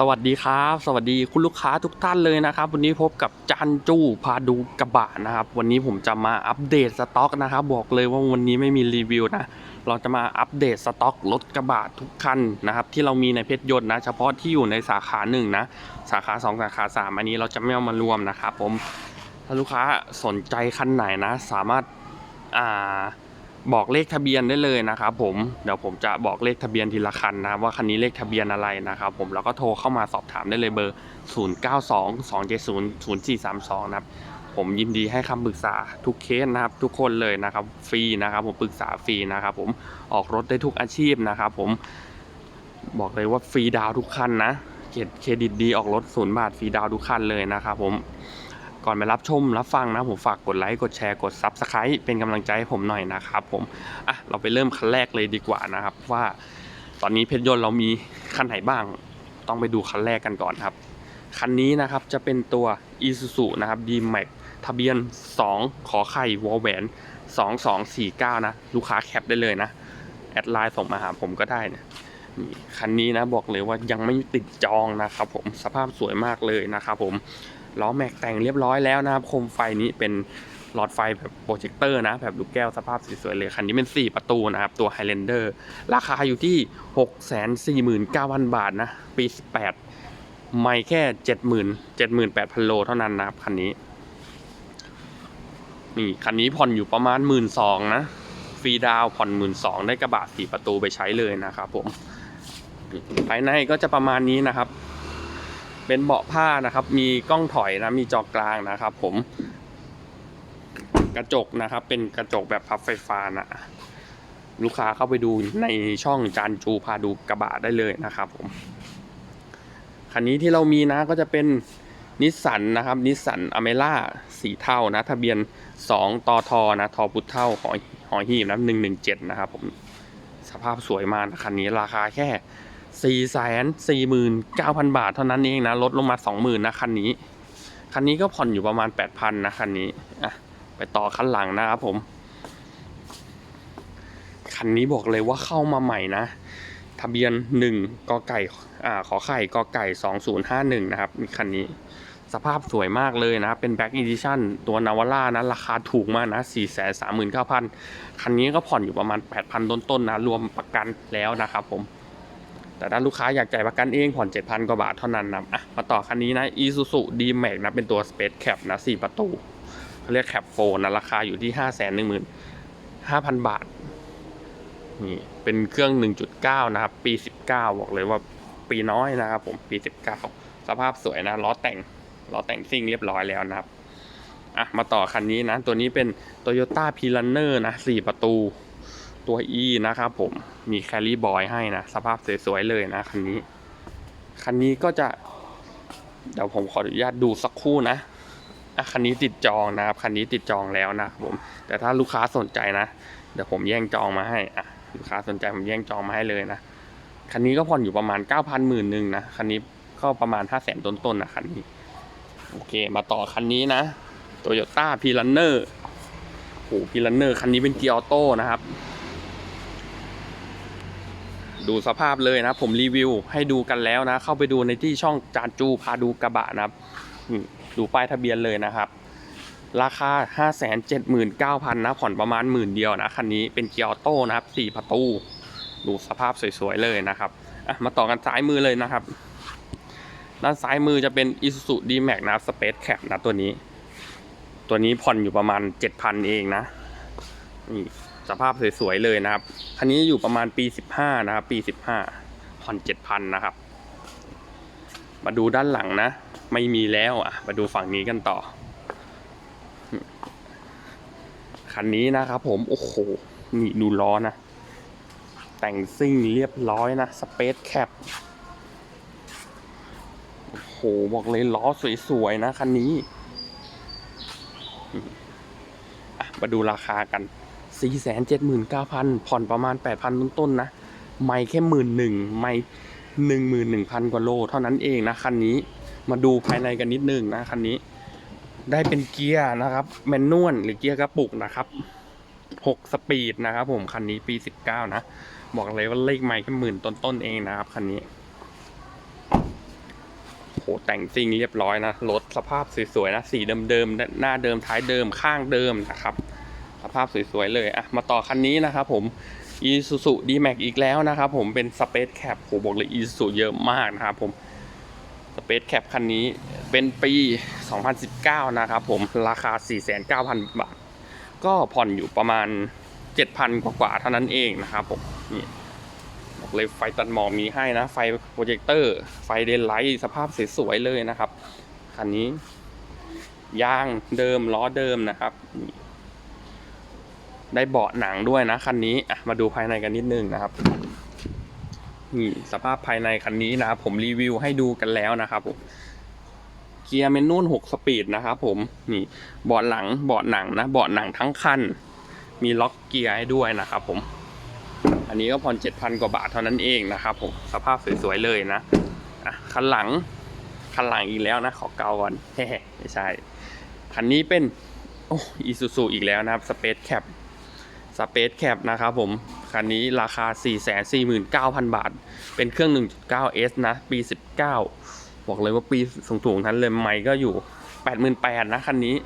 สวัสดีครับ สวัสดีคุณลูกค้าทุกท่านเลยนะครับ วันนี้พบกับจันจู้พาดูกระบะนะครับ วันนี้ผมจะมาอัปเดตสต็อกนะครับ บอกเลยว่าวันนี้ไม่มีรีวิวนะ เราจะมาอัปเดตสต็อกรถกระบะทุกคันนะครับ ที่เรามีในเพชรยนต์นะ เฉพาะที่อยู่ในสาขาหนึ่งนะ สาขาสองสาขาสามอันนี้เราจะไม่เอามารวมนะครับผมถ้าลูกค้าสนใจคันไหนนะ สามารถอ่า บอกเลขทะเบียนได้เลยนะครับผมเดี๋ยวผมจะบอกเลขทะเบียนทีละคันนะครับว่าคันนี้เลขทะเบียนอะไรนะครับผมแล้วก็โทรเข้ามาสอบถามได้เลยเบอร์ 0 9 2 2 7 0 0 4 3 2 นะครับผมยินดีให้คำปรึกษาทุกเคสนะครับ ทุกคนเลยนะครับฟรีนะครับ ผมปรึกษาฟรีนะครับ ผมออกรถได้ทุกอาชีพนะครับ ผมบอกเลยว่าฟรีดาวทุกคันนะเครดิตดีออกรถศูนย์บาทฟรีดาวทุกคันเลยนะครับผม ก่อนไปรับชมรับฟังนะผมฝากกดไลค์กดแชร์กด Subscribe เป็นกำลังใจให้ผมหน่อยนะครับผมอะเราไปเริ่มคันแรกเลยดีกว่านะครับ ว่าตอนนี้เพชรยนต์เรามีคันไหนบ้าง ต้องไปดูคันแรกกันก่อนครับ คันนี้นะครับจะเป็นตัว Isuzu นะครับ D-Max ทะเบียน 2 ขอไข่วอลแหวน 2249 นะ ลูกค้าแคปได้เลยนะ แอดไลน์ส่งมาหาผมก็ได้นะนี่คันนี้นะบอกเลยว่ายังไม่ติดจองนะครับผมสภาพสวยมากเลยนะครับผม ล้อแม็กแต่งเรียบร้อยแล้วนะครับโคมไฟนี้เป็นหลอดไฟแบบโปรเจคเตอร์นะ แบบลูกแก้วสภาพสวยๆเลย คันนี้เป็น 4 ประตูนะครับ ตัว Highlander ราคาอยู่ที่ 649,000 บาทนะ ปี 18 ไม่แค่ 70,000 78,000 โลเท่านั้นนะครับ คันนี้ นี่คันนี้ผ่อนอยู่ประมาณ 1 2ื่นนะ ฟรีดาวผ่อน 1 2ื่นได้กระบะ 4 ประตูไปใช้เลยนะครับผม ภายในก็จะประมาณนี้นะครับ เป็นเบาะผ้านะครับ มีกล้องถอยนะ มีจอกลางนะครับ ผม กระจกนะครับ เป็นกระจกแบบพับไฟฟ้านะลูกค้าเข้าไปดูในช่องจานจูพาดูกระบะได้เลยนะครับ ผมคันนี้ที่เรามีนะก็จะเป็นนิสสันนะครับนิสสันอเมร่าสีเทานะ ทะเบียน 2 ตอทอนะทอพุทเท่าหอยหอยหีบนะ117นะครับผมสภาพสวยมากนะคันนี้ราคาแค่ สี่แสนสี่หมื่นเก้าพันบาทเท่านั้นเองนะ ลดลงมาสองหมื่นนะคันนี้ คันนี้ก็ผ่อนอยู่ประมาณแปดพันนะคันนี้อะไปต่อคันหลังนะครับผม คันนี้บอกเลยว่าเข้ามาใหม่นะ ทะเบียนหนึ่งกไก่อ่าขอไข่กไก่สองศูนย์ห้าหนึ่งนะครับมีคันนี้สภาพสวยมากเลยนะเป็นแบ็กอีดิชั่นตัวนาวาร่านะ ราคาถูกมากนะสี่แสนสามหมื่นเก้าพันคันนี้ก็ผ่อนอยู่ประมาณแปดพันต้นๆนะ รวมประกันแล้วนะครับผม แต่ถ้าลูกค้าอยากจ่ายประกันเองผ่อน 7,000 กว่าบาทเท่านั้นนะอะมาต่อคันนี้นะ Isuzu D-Max นะ เป็นตัว Space Cap นะ 4 ประตู เขาเรียก Cap 4นะ ราคาอยู่ที่ 515,000 บาท นี่ เป็นเครื่อง 1.9 นะครับ ปี 19 บอกเลยว่าปีน้อยนะครับผม ปี 19 สภาพสวยนะ ล้อแต่ง ล้อแต่งซิ่งเรียบร้อยแล้วนะครับ อะ มาต่อคันนี้นะ ตัวนี้เป็น Toyota p i r a n n e r นะ 4 ประตู ตัว E นะครับผมมีแคลรี่บอยให้นะ สภาพสวยๆเลยนะคันนี้ คันนี้ก็จะ เดี๋ยวผมขออนุญาตดูสักคู่นะอะคันนี้ติดจองนะครับ คันนี้ติดจองแล้วนะครับผม แต่ถ้าลูกค้าสนใจนะ เดี๋ยวผมแย่งจองมาให้อะลูกค้าสนใจผมแย่งจองมาให้เลยนะ คันนี้ก็ผ่อนอยู่ประมาณ9 0 0 0หมื่นหนึ่งนะ คันนี้ก็ประมาณ5 0 0 0 0 0ต้นๆนะคันนี้ โอเค มาต่อคันนี้นะ Toyota p i r a n n e r โอ้พีลันเนอร์คันนี้เป็นเกียร์ออโต้นะครับ ดูสภาพเลยนะ ผมรีวิวให้ดูกันแล้วนะ เข้าไปดูในที่ช่องจานจูพาดูกระบะนะครับดูป้ายทะเบียนเลยนะครับ ราคา 579,000นะผ่อนประมาณหมื่นเดียวนะคันนี้เป็นเกียร์ออโต้นะครับ4ประตู ดูสภาพสวยๆเลยนะครับมาต่อกันซ้ายมือเลยนะครับ ด้านซ้ายมือจะเป็น Isuzu D-Max นะ Space Cap นะตัวนี้ ตัวนี้ผ่อนอยู่ประมาณ 7,000 เองนะนี่ สภาพสวยๆเลยนะครับ คันนี้อยู่ประมาณปี 15 นะครับ ปี 15ผ่อน7,000นะครับ มาดูด้านหลังนะ ไม่มีแล้วอะ มาดูฝั่งนี้กันต่อ คันนี้นะครับผม โอ้โห นี่ดูล้อนะ แต่งซิ่งเรียบร้อยนะ Space Cap โอ้โห บอกเลยล้อสวยๆนะคันนี้มาดูราคากัน 479,000 ผ่อนประมาณ 8,000 ต้นๆนะ ไม่แค่หมื่นหนึ่งไม่หนึ่งหมื่นหนึ่งพันกว่าโล เท่านั้นเองนะคันนี้ มาดูภายในกันนิดนึงนะคันนี้ ได้เป็นเกียร์นะครับ แมนนวลหรือเกียร์กระปุกนะครับ6สปีดนะครับผมคันนี้ปี19นะ บอกเลยว่าเลขไม่แค่หมื่นต้นๆเองนะครับคันนี้โหแต่งซิงเรียบร้อยนะรถสภาพสวยๆนะสีเดิมๆหน้าเดิมท้ายเดิมข้างเดิมนะครับ ภาพสวยๆเลยอะมาต่อคันนี้นะครับผม Isuzu D-Max อีกแล้วนะครับผมเป็น Space Cap โหบอกเลย Isuzu เยอะมากนะครับผม Space Cap คันนี้เป็นปี 2019 นะครับผมราคา 49,000 บาท ก็ผ่อนอยู่ประมาณ 7,000 กว่าๆเท่านั้นเองนะครับผมนี่บอกเลยไฟตัดหมอกมีให้นะ ไฟโปรเจคเตอร์ ไฟเดนไลท์สภาพสวยๆเลยนะครับ คันนี้ยางเดิมล้อเดิมนะครับนี่ ได้เบาะหนังด้วยนะคันนี้อะมาดูภายในกันนิดนึงนะครับนี่สภาพภายในคันนี้นะครับผมรีวิวให้ดูกันแล้วนะครับผมเกียร์เมนนุ่น6สปีดนะครับผมนี่เบาะหลังเบาะหนังนะเบาะหนังทั้งคัน มีล็อกเกียร์ให้ด้วยนะครับผม อันนี้ก็ผ่อน7,000 กว่าบาทเท่านั้นเองนะครับผมสภาพสวยๆเลยนะอะคันหลังคันหลังอีกแล้วนะขอเกาก่อนเฮ้ไม่ใช่คันนี้เป็นโอ้อีซูซูอีกแล้วนะครับสเปซแคป สเปซแคปนะครับผม คันนี้ราคา 449,000 บาท เป็นเครื่อง 1.9S นะ ปี 19 บอกเลยว่าปีสูงๆทั้นเลยไม่ก็อยู่ 88,000นะ คันนี้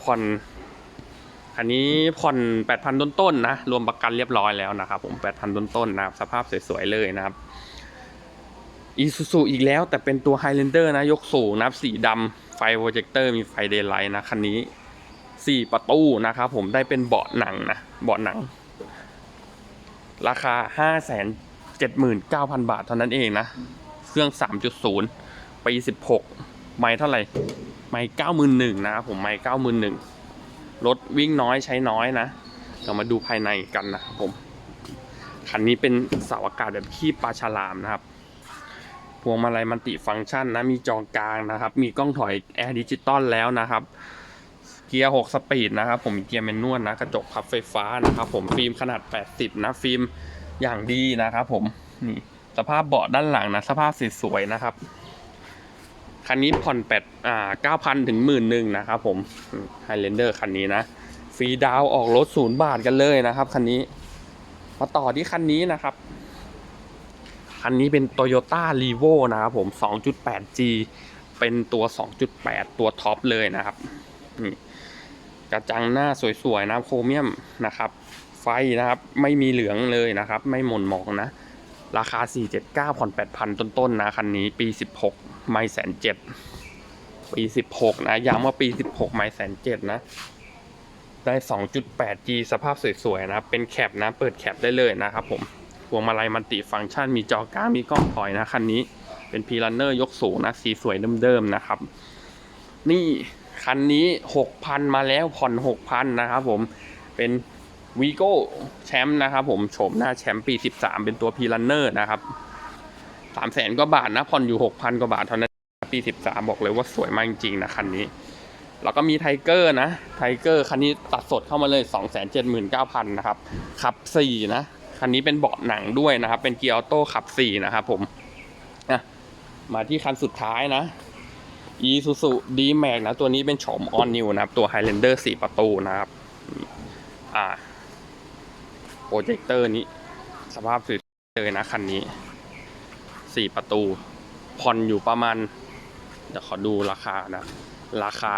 ผ่อนคันนี้ผ่อน 8,000 ต้นๆนะ รวมประกันเรียบร้อยแล้วนะครับผม 8,000 ต้นๆนะครับ สภาพสวยๆเลยนะครับอีซูซูอีกแล้วแต่เป็นตัว Highlander นะ ยกสูงนะครับสีดำไฟโปรเจคเตอร์มีไฟเดย์ไลท์นะ คันนี้ 4ประตูนะครับผมได้เป็นเบาะหนังนะเบาะหนัง ราคา579,000บาทเท่านั้นเองนะ เครื่อง3.0ปี16ไม่เท่าไหร่ไม่91,000นะครับผมไม่91,000รถวิ่งน้อยใช้น้อยนะเรามาดูภายในกันนะครับผมคันนี้เป็นเสาอากาศแบบขี้ปลาฉลามนะครับ พวงมาลัยมัลติฟังก์ชันนะ มีจอกลางนะครับ มีกล้องถอยแอร์ดิจิตอลแล้วนะครับ เกียร์ 6 สปีดนะครับผมเกียร์แมนนวลนะกระจกพับไฟฟ้านะครับผมฟิล์มขนาด 80 นะฟิล์มอย่างดีนะครับผมนี่สภาพเบาะด้านหลังนะสภาพสวยๆนะครับคันนี้ผ่อนแปดอ่า9,000ถึงหมื่นหนึ่งนะครับผมไฮเลนเดอร์คันนี้นะฟรีดาวออกรถศูนย์บาทกันเลยนะครับคันนี้ มาต่อที่คันนี้นะครับ คันนี้เป็น Toyota r e v o นะครับผม 2.8G เป็นตัว 2.8 ตัวท็อปเลยนะครับนี่ กระจังหน้าสวยๆนะโครเมียมนะครับ ไฟนะครับไม่มีเหลืองเลยนะครับ ไม่หม่นหมองนะ ราคา 479ผ่อน8,000 ต้นๆนะคันนี้ปี 16 ไม่แสนเจ็ดปี 16 นะย้ำว่าปี 16 ไม่แสนเจ็ดนะได้ 2.8G สภาพสวยๆนะ เป็นแคปนะ เปิดแคปได้เลยนะครับผมพวงมาลัยมัลติฟังก์ชัน มีจอกลามีกล้องถอยนะคันนี้ เป็นพีลันเนอร์ยกสูงนะ สีสวยเดิมๆนะครับ นี่ คันนี้ 6,000 มาแล้วผ่อน 6,000 นะครับผมเป็นวีโก้แชมป์นะครับผมโฉมหน้าแชมป์ปี 13 เป็นตัวพีลันเนอร์นะครับ3แสนกว่าบาทนะผ่อนอยู่ 6,000 กว่าบาทเท่านั้นปี 13 บอกเลยว่าสวยมากจริงๆนะคันนี้ แล้วก็มีไทเกอร์นะไทเกอร์คันนี้ตัดสดเข้ามาเลย 279,000 นะครับขับ 4 นะคันนี้เป็นเบาะหนังด้วยนะครับ เป็นเกียร์ออโต้ขับ 4 นะครับผมอะมาที่คันสุดท้ายนะ Isuzu D-Max นะ ตัวนี้เป็นโฉม All New นะครับ ตัว Highlander 4ประตูนะครับ อ่าโปรเจคเตอร์นี้ สภาพสวยเลยนะ คันนี้4ประตู ผ่อนอยู่ประมาณ เดี๋ยวขอดูราคานะ ราคา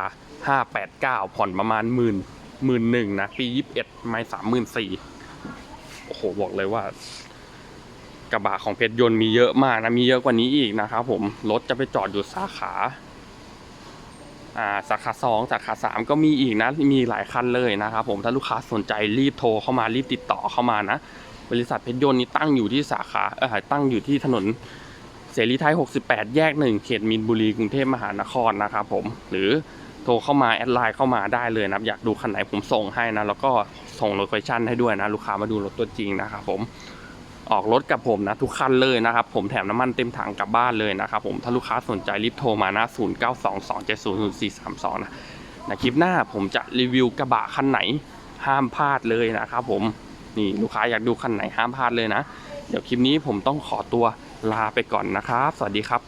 589ผ่อนประมาณหมื่นหมื่นหนึ่งนะ ปี21ไม่สามหมื่นสี่โอ้โห บอกเลยว่ากระบะของเพชรยนต์มีเยอะมากนะ มีเยอะกว่านี้อีกนะครับผม รถจะไปจอดอยู่สาขา สาขาสองสาขาสามก็มีอีกนะ มีหลายคันเลยนะครับผมถ้าลูกค้าสนใจรีบโทรเข้ามารีบติดต่อเข้ามานะ บริษัทเพชรยนต์นี้ตั้งอยู่ที่สาขาเออตั้งอยู่ที่ถนนเสรีไทย 68 แยกหนึ่งเขตมีนบุรีกรุงเทพมหานครนะครับผมหรือโทรเข้ามาแอดไลน์เข้ามาได้เลยนะอยากดูคันไหนผมส่งให้นะ แล้วก็ส่งโลเคชั่นให้ด้วยนะ ลูกค้ามาดูรถตัวจริงนะครับผม ออกรถกับผมนะทุกคันเลยนะครับ ผมแถมน้ำมันเต็มถังกลับบ้านเลยนะครับผมถ้าลูกค้าสนใจรีบโทรมานะ 0922700432 นะนะคลิปหน้าผมจะรีวิวกระบะคันไหนห้ามพลาดเลยนะครับผมนี่ลูกค้าอยากดูคันไหนห้ามพลาดเลยนะ เดี๋ยวคลิปนี้ผมต้องขอตัวลาไปก่อนนะครับ สวัสดีครับ